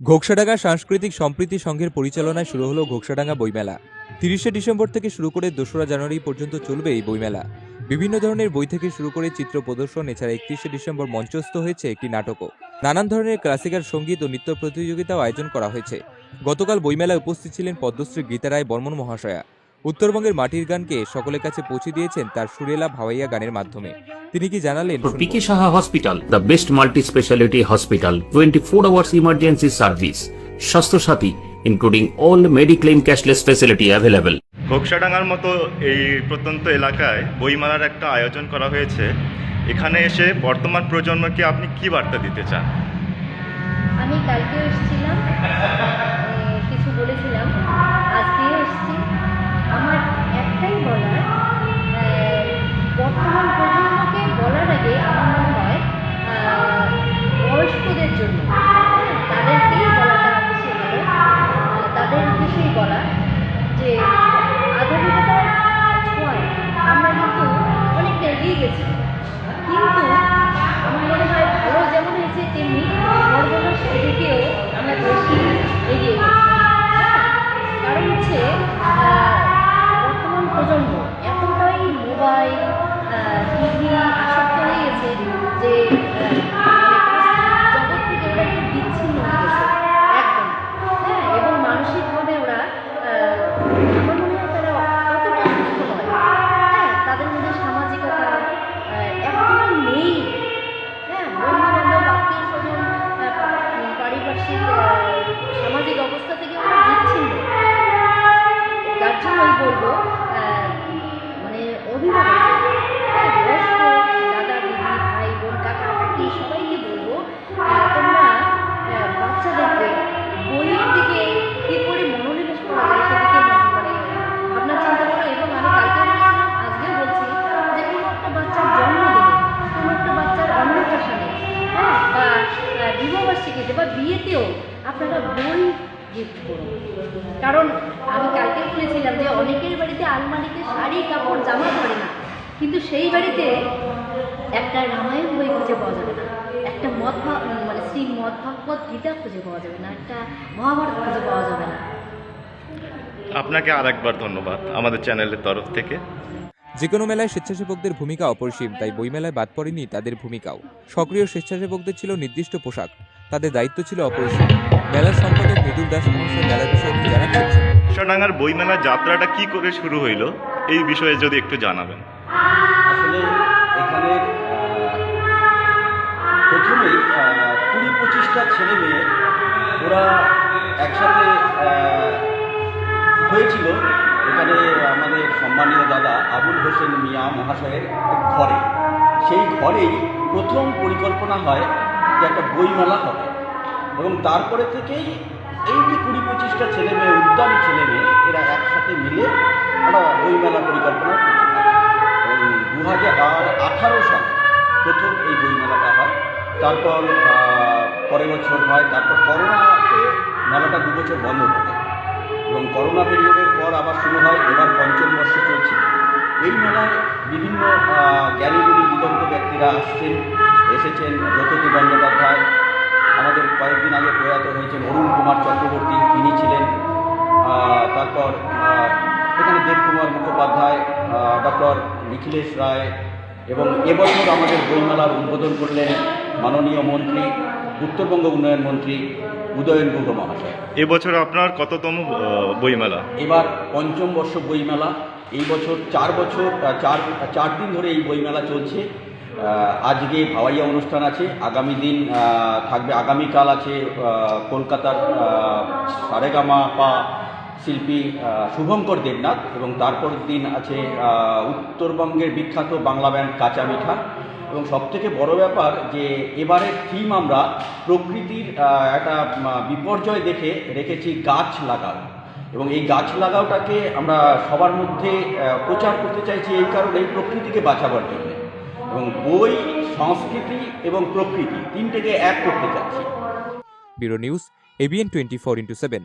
ঘোকসাডাঙ্গা সাংস্কৃতিক সম্প্রীতি সংঘের পরিচালনায় শুরু হলো ঘোকসাডাঙ্গা বইমেলা। তিরিশে ডিসেম্বর থেকে শুরু করে দোসরা জানুয়ারি পর্যন্ত চলবে এই বইমেলা। বিভিন্ন ধরনের বই থেকে শুরু করে চিত্র প্রদর্শন, এছাড়া একত্রিশে ডিসেম্বর মঞ্চস্থ হয়েছে একটি নাটকও। নানান ধরনের ক্লাসিকাল সংগীত ও নৃত্য প্রতিযোগিতাও আয়োজন করা হয়েছে। গতকাল বইমেলায় উপস্থিত ছিলেন পদ্মশ্রী গীতা রায় বর্মন মহাশয়া। উত্তরবঙ্গের মাটির গানকে সকলের কাছে পৌঁছে দিয়েছেন তার সুরেলা ভাওয়াইয়া গানের মাধ্যমে। তিনি কি জানালেন PK Saha hospital the best multi speciality hospital 24 hours emergency service Swasthya Sathi including all mediclaim cashless facility available কোকসাডাঙ্গার মতো এই প্রত্যন্ত এলাকায় বইমালার একটা আয়োজন করা হয়েছে। এখানে এসে বর্তমান প্রজন্মকে আপনি কি বার্তা দিতে চান? আমি কালকে বলা যে আধুনিকতার ছোঁয়ায় আমরা কিন্তু অনেকটা এগিয়ে গেছি। কিন্তু আমার মনে হয় ভালো যেমন হয়েছে তেমনি সর্বনাশ দিকেও আমরা বেশি এগিয়ে গেছি। হ্যাঁ, কারণ হচ্ছে বর্তমান প্রজন্ম এতটাই মোবাইল টিভি আসক্ত হয়ে গেছে যে আপনারা বই গিফট করুন কারণ আমি কালকে বলেছিলাম যে অনেকের বাড়িতে আলমারিতে শাড়ি কাপড় জামা পড়ে না। কিন্তু সেই বাড়িতে একটা রামায়ণ বই খুঁজে পাওয়া যাবে না। একটা ভা- মানে শ্রী মদ ভাগবত গীতা খুঁজে পাওয়া যাবে না। একটা মহাভারত খুঁজে পাওয়া যাবে না। আপনাকে আরেকবার ধন্যবাদ আমাদের চ্যানেলের তরফ থেকে। যে কোনো মেলায় স্বেচ্ছাসেবকদের ভূমিকা অপরিসীম তাই বইমেলায় বাদ পড়েনি তাদের ভূমিকাও। সক্রিয় স্বেচ্ছাসেবকদের ছিল নির্দিষ্ট পোশাক। তাদের দায়িত্ব ছিল অপরিসীম। মেলার সম্পাদক মৃদুল দাস মহাশয় মেলার বিষয়ে কি জানাচ্ছেন ঘোকসাডাঙ্গার বইমেলার যাত্রাটা কি করে শুরু হইল এই বিষয়ে যদি একটু জানাবেন। আসলে এখানে প্রথমেই কুড়ি পঁচিশটা ছেলে মেয়ে ওরা একসাথে হয়েছিল এখানে আমাদের সম্মানীয় দাদা আবুল হোসেন মিয়া মহাশয়ের ঘরে। সেই ঘরেই প্রথম পরিকল্পনা হয় যে একটা বইমেলা হবে। এবং তারপরে থেকেই এই যে কুড়ি পঁচিশটা ছেলে মেয়ে উদ্যমী ছেলে মেয়ে, এরা একসাথে মিলে একটা বইমেলা পরিকল্পনা করতে থাকে। এবং দু হাজার আঠারো সালে প্রথম এই বইমেলাটা হয়। তারপর পরের বছর হয়, তারপর করোনাতে মেলাটা দু বছর বন্ধ থাকে। এবং করোনা পিরিয়ডের পর আবার শুরু হয়, এবার পঞ্চম বর্ষ চলছে। এই মেলায় বিভিন্ন জ্ঞানীগুণী দিগন্ত ব্যক্তিরা আসছেন। এসেছেন জ্যোতি বন্দ্যোপাধ্যায়। আমাদের কয়েকদিন আগে প্রয়াত হয়েছেন অরুণ কুমার চক্রবর্তী। তিনি ছিলেন তারপর এখানে দেবকুমার মুখোপাধ্যায় ডক্টর নিখিলেশ রায় এবং এবছর আমাদের বইমেলার উদ্বোধন করলেন মাননীয় মন্ত্রী উত্তরবঙ্গ উন্নয়ন মন্ত্রী উদয়ন গুহ মহাশয়। এবছর আপনার কততম বইমেলা? এবার পঞ্চম বর্ষ বইমেলা। এই বছর চার বছর চার চার দিন ধরে এই বইমেলা চলছে। আজকে ভাওয়াইয়া অনুষ্ঠান আছে, আগামী দিন থাকবে, আগামীকাল আছে কলকাতার সারেগামা পা শিল্পী শুভঙ্কর দেবনাথ এবং তারপর দিন আছে উত্তরবঙ্গের বিখ্যাত বাংলা ব্যান্ড কাঁচা মিঠা। এবং সবথেকে বড় ব্যাপার যে এবারের থিম আমরা প্রকৃতির একটা বিপর্যয় দেখে রেখেছি গাছ লাগাও। এবং এই গাছ লাগাওটাকে আমরা সবার মধ্যে প্রচার করতে চাইছি এই কারণে প্রকৃতিকে বাঁচাবার জন্য। এবং বই, সংস্কৃতি এবং প্রকৃতি তিনটেকে এক করতে চাচ্ছি। Bureau news ABN twenty four into seven.